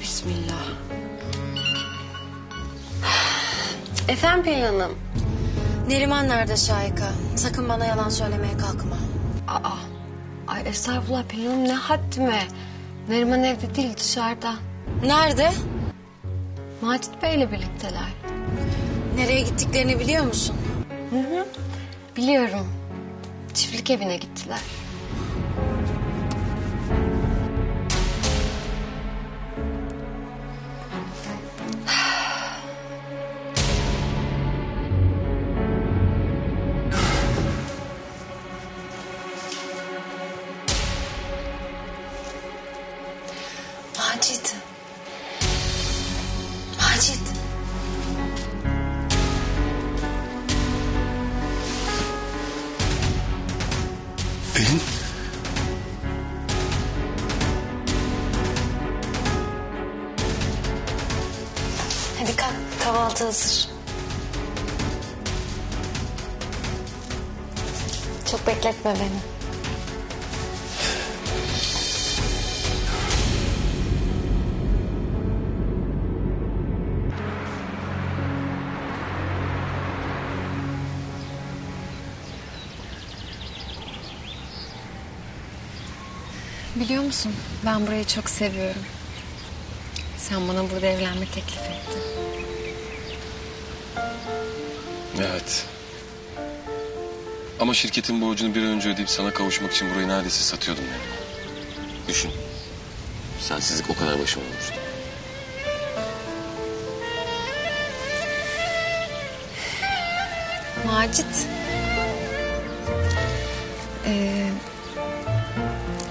Bismillah. Efendim Pelin Hanım. Neriman nerede Şahika? Sakın bana yalan söylemeye kalkma. Aa. Ay estağfurullah Pelin Hanım ne haddime. Neriman evde değil dışarıda. Nerede? Macit Bey'le birlikteler. Nereye gittiklerini biliyor musun? Biliyorum. Çiftlik evine gittiler. Pelin. Hadi kalk kahvaltı hazır. Çok bekletme beni. Biliyor musun ben burayı çok seviyorum. Sen bana burada evlenme teklif ettin. Evet. Ama şirketin borcunu bir an önce ödeyip sana kavuşmak için burayı neredeyse satıyordum yani. Düşün. Sensizlik o kadar başıma olmuştu. Macit. Ee,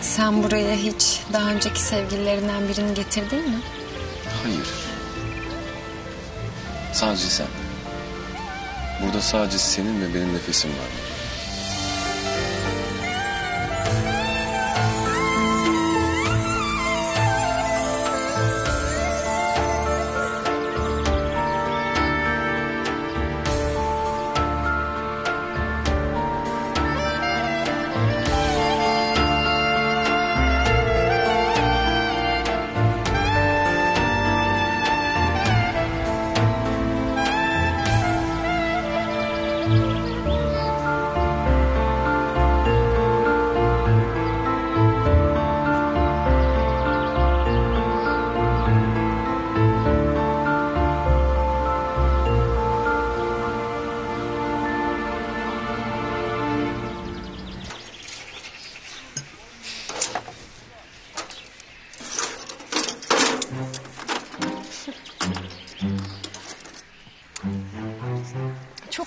sen buraya hiç daha önceki sevgililerinden birini getirdin mi? Hayır. Sadece sen. Burada sadece senin ve benim nefesim var.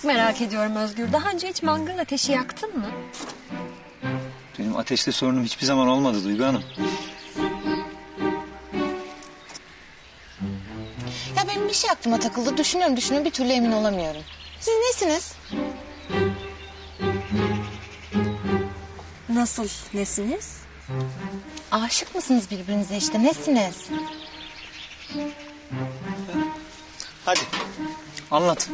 Çok merak ediyorum Özgür. Daha önce hiç mangal ateşi yaktın mı? Benim ateşte sorunum hiçbir zaman olmadı Duygu Hanım. Ya benim bir şey aklıma takıldı. Düşünüyorum düşünüyorum bir türlü emin olamıyorum. Siz nesiniz? Nasıl? Nesiniz? Aşık mısınız birbirinize işte nesiniz? Hadi anlat.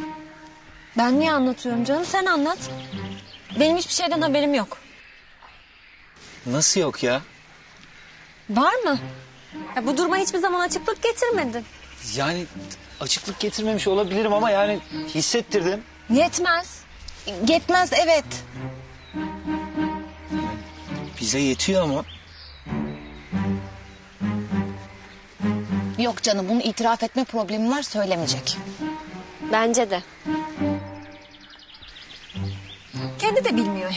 Ben niye anlatıyorum canım? Sen anlat. Benim hiçbir şeyden haberim yok. Nasıl yok ya? Var mı? Ya bu duruma hiçbir zaman açıklık getirmedin. Yani açıklık getirmemiş olabilirim ama yani hissettirdim. Yetmez. Yetmez evet. Bize yetiyor ama. Yok canım bunu itiraf etme problemi var söylemeyecek. Bence de.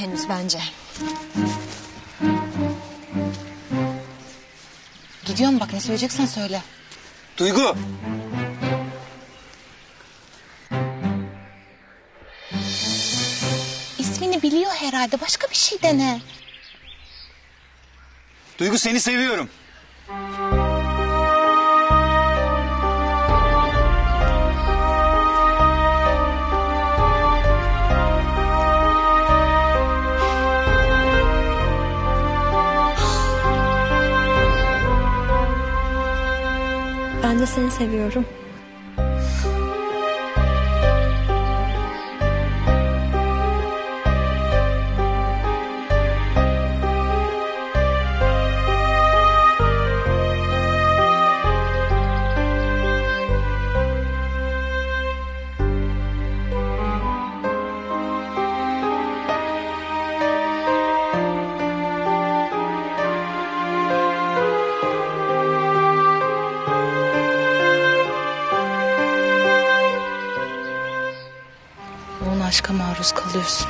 Henüz bence. Gidiyorum bak ne söyleyeceksen söyle. Duygu. İsmini biliyor herhalde başka bir şey dene. Duygu seni seviyorum. Seni maruz kalıyorsun.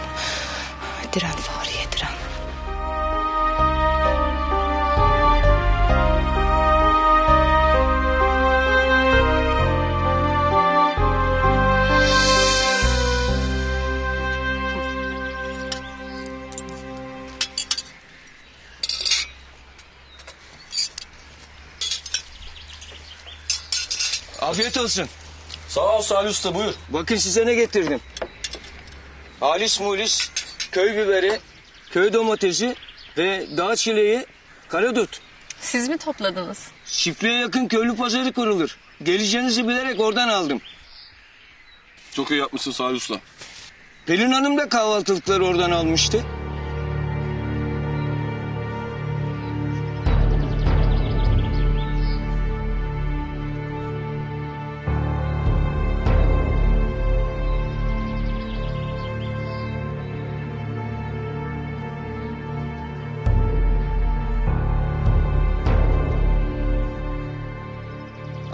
Diren Fahriye diren. Afiyet olsun. Sağ ol Salih Usta buyur. Bakın size ne getirdim. Halis mulis, köy biberi, köy domatesi ve dağ çileği, karadut. Siz mi topladınız? Çiftliğe yakın köylü pazarı kurulur. Geleceğinizi bilerek oradan aldım. Çok iyi yapmışsın Salih Usta. Pelin Hanım da kahvaltılıkları oradan almıştı.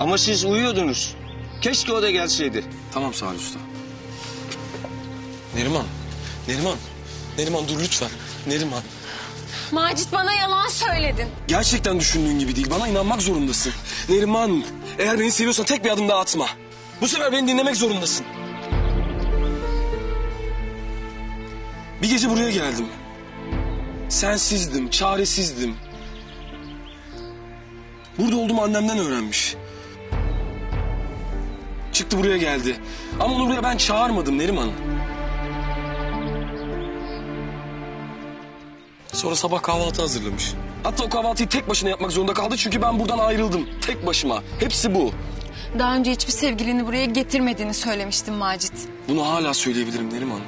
Ama siz uyuyordunuz. Keşke o da gelseydi. Tamam Salih Usta. Neriman. Neriman. Neriman dur lütfen. Neriman. Macit bana yalan söyledin. Gerçekten düşündüğün gibi değil. Bana inanmak zorundasın. Neriman, eğer beni seviyorsan tek bir adım daha atma. Bu sefer beni dinlemek zorundasın. Bir gece buraya geldim. Sensizdim, çaresizdim. Burada olduğumu annemden öğrenmiş. Çıktı buraya geldi. Ama onu buraya ben çağırmadım Neriman. Sonra sabah kahvaltı hazırlamış. Hatta o kahvaltıyı tek başına yapmak zorunda kaldı çünkü ben buradan ayrıldım. Tek başıma. Hepsi bu. Daha önce hiçbir sevgilini buraya getirmediğini söylemiştin Macit. Bunu hala söyleyebilirim Neriman.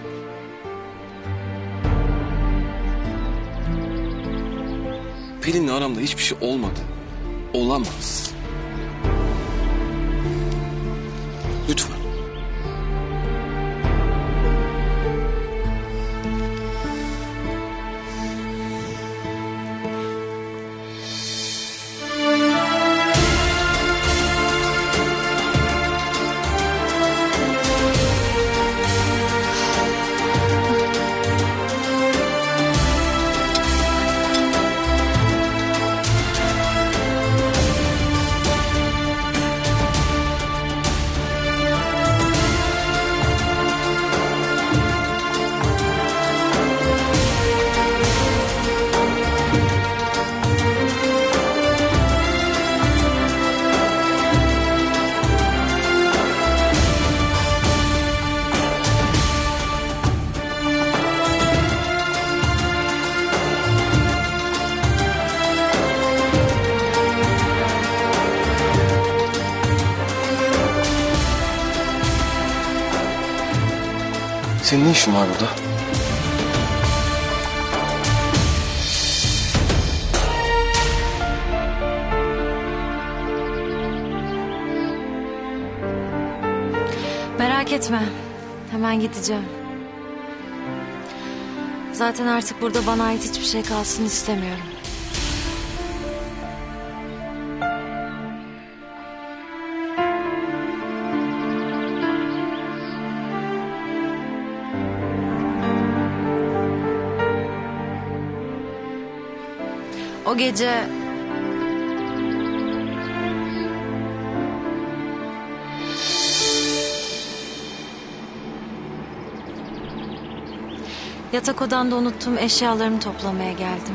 Pelin'le aramda hiçbir şey olmadı. Olamaz. Lütfen. Senin ne işin var burada? Merak etme. Hemen gideceğim. Zaten artık burada bana ait hiçbir şey kalsın istemiyorum. Gece Yatak odanda unuttuğum eşyalarımı toplamaya geldim.